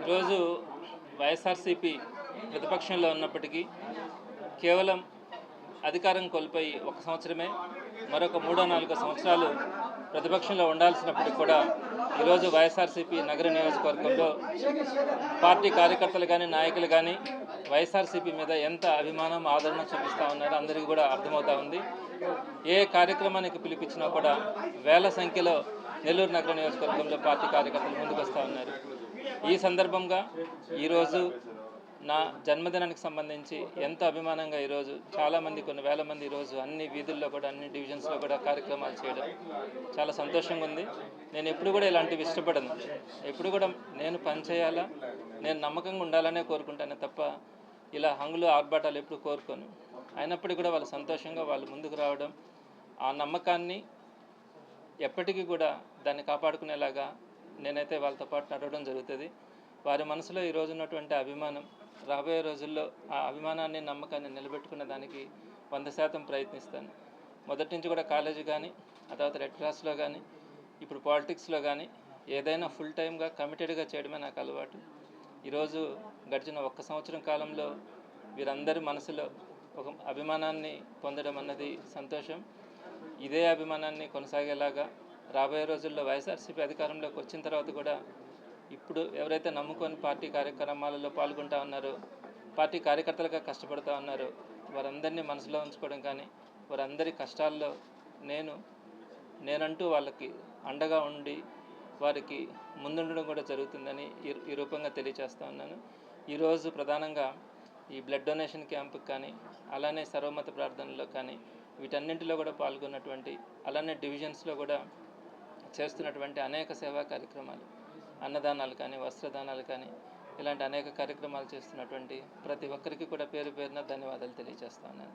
ఈరోజు వైఎస్ఆర్సీపీ ప్రతిపక్షంలో ఉన్నప్పటికీ కేవలం అధికారం కోల్పోయి ఒక సంవత్సరమే మరొక మూడో నాలుగో సంవత్సరాలు ప్రతిపక్షంలో ఉండాల్సినప్పటికీ కూడా ఈరోజు వైఎస్ఆర్సీపీ నగర నియోజకవర్గంలో పార్టీ కార్యకర్తలు కానీ నాయకులు కానీ వైఎస్ఆర్సీపీ మీద ఎంత అభిమానం ఆదరణ చూపిస్తూ ఉన్నారో అందరికీ కూడా అర్థమవుతా ఉంది. ఏ కార్యక్రమానికి పిలిపించినా కూడా వేల సంఖ్యలో నెల్లూరు నగర నియోజకవర్గంలో పార్టీ కార్యకర్తలు ముందుకు వస్తూ ఉన్నారు. ఈ సందర్భంగా ఈరోజు నా జన్మదినానికి సంబంధించి ఎంతో అభిమానంగా ఈరోజు చాలామంది కొన్ని వేల మంది ఈరోజు అన్ని వీధుల్లో కూడా అన్ని డివిజన్స్లో కూడా కార్యక్రమాలు చేయడం చాలా సంతోషంగా ఉంది. నేను ఎప్పుడు కూడా ఇలాంటివి ఇష్టపడను. ఎప్పుడు కూడా నేను పని చేయాలా నేను నమ్మకంగా ఉండాలనే కోరుకుంటానే తప్ప ఇలా హంగులు ఆర్భాటాలు ఎప్పుడు కోరుకోను. అయినప్పటికీ కూడా వాళ్ళు సంతోషంగా వాళ్ళు ముందుకు రావడం ఆ నమ్మకాన్ని ఎప్పటికీ కూడా దాన్ని కాపాడుకునేలాగా నేనైతే వాళ్ళతో పాటు నడవడం జరుగుతుంది. వారి మనసులో ఈ ఉన్నటువంటి అభిమానం రాబోయే రోజుల్లో ఆ అభిమానాన్ని నమ్మకాన్ని నిలబెట్టుకున్న దానికి వంద శాతం ప్రయత్నిస్తాను. మొదటి నుంచి కూడా కాలేజీ కానీ ఆ తర్వాత రెడ్ క్రాస్లో కానీ ఇప్పుడు పాలిటిక్స్లో కానీ ఏదైనా ఫుల్ టైమ్గా కమిటెడ్గా చేయడమే నాకు అలవాటు. ఈరోజు గడిచిన ఒక్క సంవత్సరం కాలంలో వీరందరి మనసులో ఒక అభిమానాన్ని పొందడం అన్నది సంతోషం. ఇదే అభిమానాన్ని కొనసాగేలాగా రాబోయే రోజుల్లో వైఎస్ఆర్సీపీ అధికారంలోకి వచ్చిన తర్వాత కూడా ఇప్పుడు ఎవరైతే నమ్ముకొని పార్టీ కార్యక్రమాలలో పాల్గొంటా ఉన్నారో పార్టీ కార్యకర్తలుగా కష్టపడుతూ ఉన్నారో వారందరినీ మనసులో ఉంచుకోవడం కానీ వారందరి కష్టాల్లో నేను నేనంటూ వాళ్ళకి అండగా ఉండి వారికి ముందుండడం కూడా జరుగుతుందని ఈ- ఈ రూపంగా తెలియజేస్తూ ఉన్నాను. ఈరోజు ప్రధానంగా ఈ బ్లడ్ డొనేషన్ క్యాంపుకి కానీ అలానే సర్వమత ప్రార్థనలో కానీ వీటన్నింటిలో కూడా పాల్గొన్నటువంటి అలానే డివిజన్స్లో కూడా చేస్తున్నటువంటి అనేక సేవా కార్యక్రమాలు. అన్నదానాలు కానీ వస్త్రదానాలు కానీ ఇలాంటి అనేక కార్యక్రమాలు చేస్తున్నటువంటి ప్రతి ఒక్కరికి కూడా పేరు పేరున ధన్యవాదాలు తెలియజేస్తాను నేను